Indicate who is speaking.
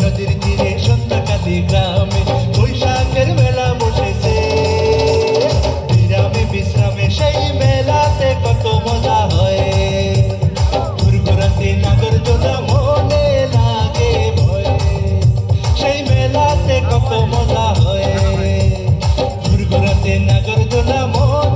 Speaker 1: নদীর তীরে সন্ধ্যাকালী গ্রামে বৈশাখের মেলা বসেছে। বিরামে বিশ্রামে সেই মেলাতে কত মজা হয়। ঘুরঘুরাতে নাগর দোলা মনে লাগে ভয়। সেই মেলাতে কত মজা হয়। ঘুরঘুরাতে নাগর দোলা মনে